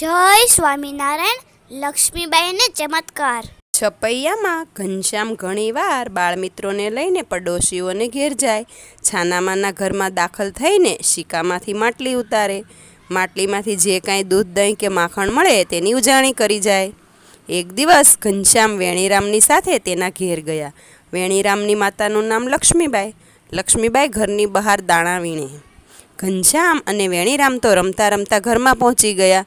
જય સ્વામિનારાયણ, લક્ષ્મીબાઈને ચમત્કાર. છપૈયામાં ઘનશ્યામ ઘણીવાર બાળમિત્રોને લઈને પડોશીઓને ઘેર જાય. છાનામાના ઘરમાં દાખલ થઈને શિકામાંથી માટલી ઉતારે. માટલીમાંથી જે કાંઈ દૂધ, દહીં કે માખણ મળે તેની ઉજાણી કરી જાય. એક દિવસ ઘનશ્યામ વેણીરામની સાથે તેના ઘેર ગયા. વેણીરામની માતાનું નામ લક્ષ્મીબાઈ. લક્ષ્મીબાઈ ઘરની બહાર દાણા વીણે. ઘનશ્યામ અને વેણીરામ તો રમતા રમતા ઘરમાં પહોંચી ગયા.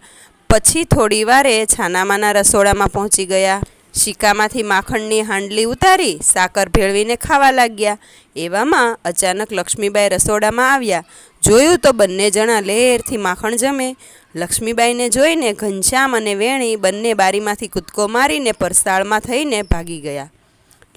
પછી થોડી વારે છાનામાના રસોડામાં પહોંચી ગયા. શિકામાંથી માખણની હાંડલી ઉતારી સાકર ભેળવીને ખાવા લાગ્યા. એવામાં અચાનક લક્ષ્મીબાઈ રસોડામાં આવ્યા. જોયું તો બંને જણા લેરથી માખણ જમે. લક્ષ્મીબાઈને જોઈને ઘનશ્યામ અને વેણી બંને બારીમાંથી કૂદકો મારીને પરસાળમાં થઈને ભાગી ગયા.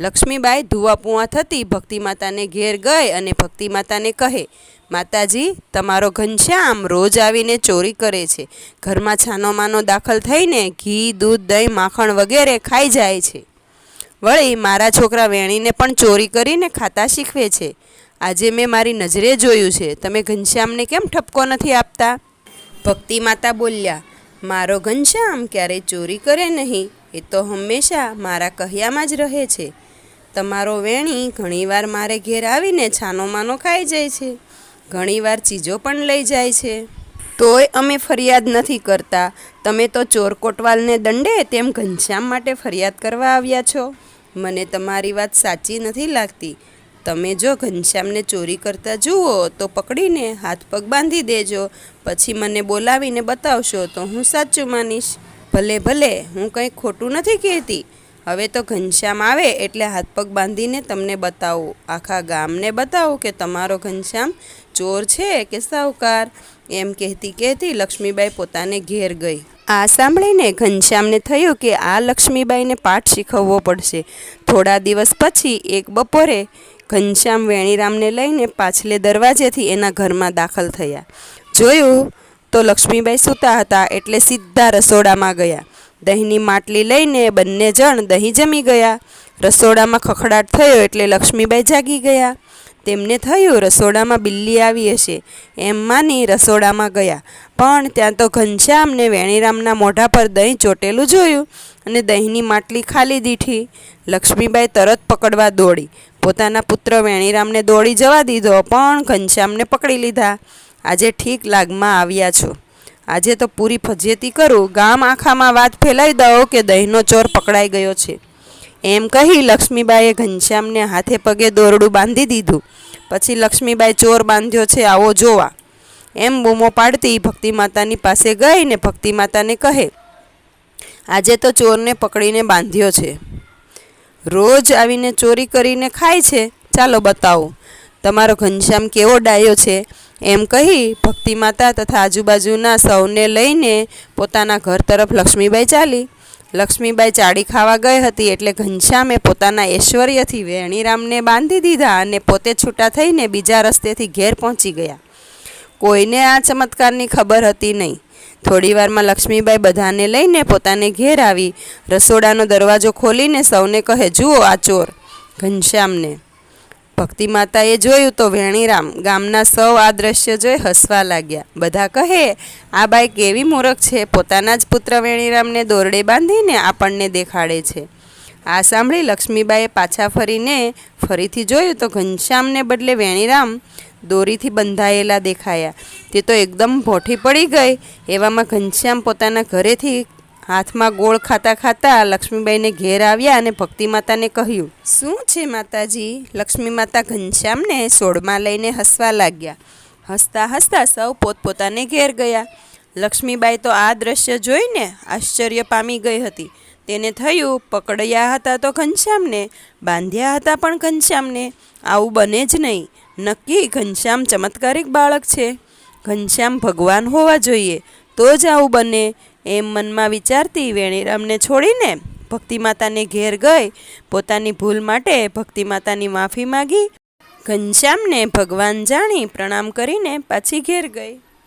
લક્ષ્મીબાઈ ધુવાપુઆ થતી ભક્તિ માતાને ઘેર ગઈ અને ભક્તિ માતાને કહે માતાજી, તમારો ઘનશ્યામ રોજ આવીને ચોરી કરે છે. ઘરમાં છાનોમાનો દાખલ થઈને ઘી, દૂધ, દહીં, માખણ વગેરે ખાઈ જાય છે. વળી મારા છોકરા વેણીને પણ ચોરી કરીને ખાતા શીખવે છે. આજે મેં મારી નજરે જોયું છે. તમે ઘનશ્યામને કેમ ઠપકો નથી આપતા? ભક્તિ માતા બોલ્યા, મારો ઘનશ્યામ ક્યારેય ચોરી કરે નહીં. એ તો હંમેશા મારા કહ્યામાં જ રહે છે. તમારો વેણી ઘણીવાર મારે ઘેર આવીને છાનોમાનો ખાઈ જાય છે. ઘણીવાર ચીજો પણ લઈ જાય છે. તોય અમે ફરિયાદ નથી કરતા. તમે તો ચોર કોટવાલને દંડે તેમ ઘનશ્યામ માટે ફરિયાદ કરવા આવ્યા છો. મને તમારી વાત સાચી નથી લાગતી. તમે જો ઘનશ્યામને ચોરી કરતા જુઓ તો પકડીને હાથ પગ બાંધી દેજો. પછી મને બોલાવીને બતાવશો તો હું સાચું માનીશ. ભલે ભલે, હું કંઈ ખોટું નથી કહેતી. હવે તો ઘનશ્યામ આવે એટલે હાથ પગ બાંધીને તમને બતાવો. આખા ગામને બતાવો કે તમારો ઘનશ્યામ ચોર છે કે સાવકાર એમ કહેતી કહેતી લક્ષ્મીબાઈ પોતાને ઘેર ગઈ. આ સાંભળીને ઘનશ્યામને થયું કે આ લક્ષ્મીબાઈને પાઠ શીખવવો પડશે. થોડા દિવસ પછી, એક બપોરે, ઘનશ્યામ વેણીરામને લઈને પાછલે દરવાજેથી એના ઘરમાં દાખલ થયા. જોયું? તો લક્ષ્મીબાઈ સૂતા હતા એટલે સીધા રસોડામાં ગયા. દહીંની માટલી લઈને બંને જણ દહીં જમી ગયા. રસોડામાં ખખડાટ થયો એટલે લક્ષ્મીબાઈ જાગી ગયા. તેમને થયું રસોડામાં બિલ્લી આવી હશે. એમ માની રસોડામાં ગયા. પણ ત્યાં તો ઘનશ્યામને વેણીરામના મોઢા પર દહીં ચોટેલું જોયું અને દહીંની માટલી ખાલી દીઠી. લક્ષ્મીબાઈ તરત પકડવા દોડી. પોતાના પુત્ર વેણીરામને દોડી જવા દીધો પણ ઘનશ્યામને પકડી લીધા. આજે ઠીક લાગમાં આવ્યા છો. આજે તો પૂરી ફજેતી કરું. ગામ આખામાં વાત ફેલાઈ દઉં કે દહીંનો ચોર પકડાઈ ગયો છે. એમ કહી લક્ષ્મીબાઈએ ઘનશ્યામને હાથે પગે દોરડું બાંધી દીધું. પછી લક્ષ્મીબાઈ ચોર બાંધ્યો છે, આવો જોવા. એમ બૂમો પાડતી ભક્તિ માતાની પાસે ગઈ ને ભક્તિ માતાને કહે, આજે તો ચોરને પકડીને બાંધ્યો છે. રોજ આવીને ચોરી કરીને ખાય છે. ચાલો બતાવો. તમારો ઘનશ્યામ કેવો ડાયો છે? એમ કહી ભક્તિ માતા તથા આજુબાજુના સૌને લઈને પોતાના ઘર તરફ લક્ષ્મીબાઈ ચાલી. લક્ષ્મીબાઈ ચાડી ખાવા ગઈ હતી એટલે ઘનશ્યામે પોતાના ઐશ્વર્યથી વેણીરામને બાંધી દીધા અને પોતે છૂટા થઈને બીજા રસ્તેથી ઘેર પહોંચી ગયા. કોઈને આ ચમત્કારની ખબર હતી નહીં. થોડીવારમાં લક્ષ્મીબાઈ બધાને લઈને પોતાને ઘેર આવી. રસોડાનો દરવાજો ખોલીને સૌને કહે, જુઓ આ ચોર. ઘનશ્યામને ભક્તિ માતાએ જોયું તો વેણીરામ ગામના સૌ આ દ્રશ્ય જોઈ હસવા લાગ્યા. બધા કહે, આ બાઈ કેવી મૂરખ છે? પોતાના જ પુત્ર વેણીરામને દોરડે બાંધીને આપણને દેખાડે છે. આ સાંભળી લક્ષ્મીબાઈએ પાછા ફરીને ફરીથી જોયું તો ઘનશ્યામને બદલે વેણીરામ દોરીથી બંધાયેલા દેખાયા. તે તો એકદમ ભોઠી પડી ગઈ. એવામાં ઘનશ્યામ પોતાના ઘરેથી હાથમાં ગોળ ખાતા ખાતા લક્ષ્મીબાઈને ઘેર આવ્યા અને ભક્તિ માતાને કહ્યું, શું છે માતાજી? લક્ષ્મી માતા ઘનશ્યામને સોળમાં લઈને હસવા લાગ્યા. હસતા હસતા સૌ પોતપોતાને ઘેર ગયા. લક્ષ્મીબાઈ તો આ દ્રશ્ય જોઈને આશ્ચર્ય પામી ગઈ હતી. તેને થયું, પકડ્યા હતા તો ઘનશ્યામને, બાંધ્યા હતા પણ ઘનશ્યામને. આવું બને જ નહીં. નક્કી ઘનશ્યામ ચમત્કારિક બાળક છે. ઘનશ્યામ ભગવાન હોવા જોઈએ. તો જ આવું બને એમ મનમાં વિચારતી વેણીરામને છોડીને ભક્તિ માતાને ઘેર ગઈ. પોતાની ભૂલ માટે ભક્તિ માતાની માફી માગી. ઘનશ્યામને ભગવાન જાણી પ્રણામ કરીને પાછી ઘેર ગઈ.